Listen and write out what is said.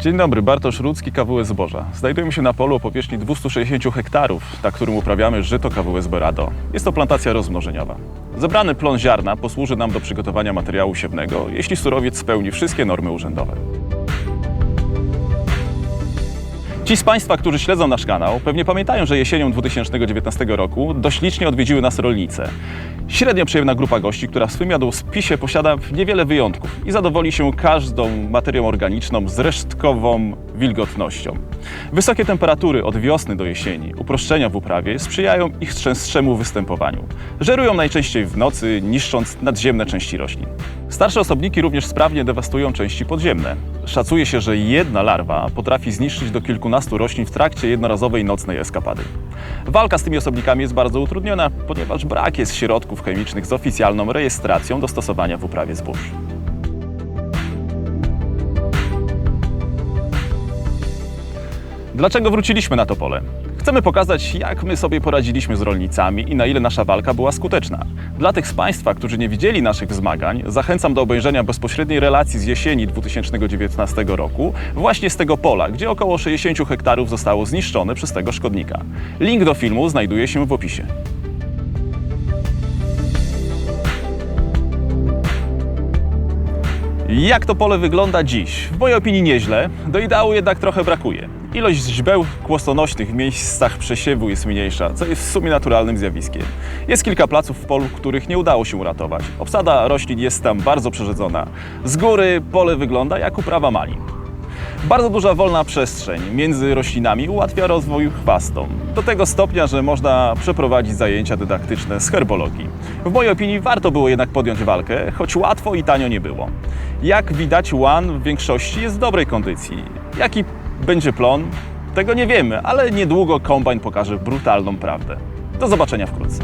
Dzień dobry, Bartosz Rudzki, KWS Zboża. Znajdujemy się na polu o powierzchni 260 hektarów, na którym uprawiamy żyto KWS Berado. Jest to plantacja rozmnożeniowa. Zebrany plon ziarna posłuży nam do przygotowania materiału siewnego, jeśli surowiec spełni wszystkie normy urzędowe. Ci z Państwa, którzy śledzą nasz kanał, pewnie pamiętają, że jesienią 2019 roku dość licznie odwiedziły nas rolnice. Średnio przyjemna grupa gości, która w swym jadłospisie posiada niewiele wyjątków i zadowoli się każdą materią organiczną z resztkową wilgotnością. Wysokie temperatury od wiosny do jesieni, uproszczenia w uprawie sprzyjają ich częstszemu występowaniu. Żerują najczęściej w nocy, niszcząc nadziemne części roślin. Starsze osobniki również sprawnie dewastują części podziemne. Szacuje się, że jedna larwa potrafi zniszczyć do kilkunastu roślin w trakcie jednorazowej nocnej eskapady. Walka z tymi osobnikami jest bardzo utrudniona, ponieważ brak jest środków chemicznych z oficjalną rejestracją do stosowania w uprawie zbóż. Dlaczego wróciliśmy na to pole? Chcemy pokazać, jak my sobie poradziliśmy z rolnicami i na ile nasza walka była skuteczna. Dla tych z Państwa, którzy nie widzieli naszych zmagań, zachęcam do obejrzenia bezpośredniej relacji z jesieni 2019 roku, właśnie z tego pola, gdzie około 60 hektarów zostało zniszczone przez tego szkodnika. Link do filmu znajduje się w opisie. Jak to pole wygląda dziś? W mojej opinii nieźle, do ideału jednak trochę brakuje. Ilość źbeł kłostonośnych w miejscach przesiewu jest mniejsza, co jest w sumie naturalnym zjawiskiem. Jest kilka placów w polu, których nie udało się uratować. Obsada roślin jest tam bardzo przerzedzona. Z góry pole wygląda jak uprawa malin. Bardzo duża wolna przestrzeń między roślinami ułatwia rozwój chwastom. Do tego stopnia, że można przeprowadzić zajęcia dydaktyczne z herbologii. W mojej opinii warto było jednak podjąć walkę, choć łatwo i tanio nie było. Jak widać, łan w większości jest w dobrej kondycji. Jaki będzie plon? Tego nie wiemy, ale niedługo kombajn pokaże brutalną prawdę. Do zobaczenia wkrótce.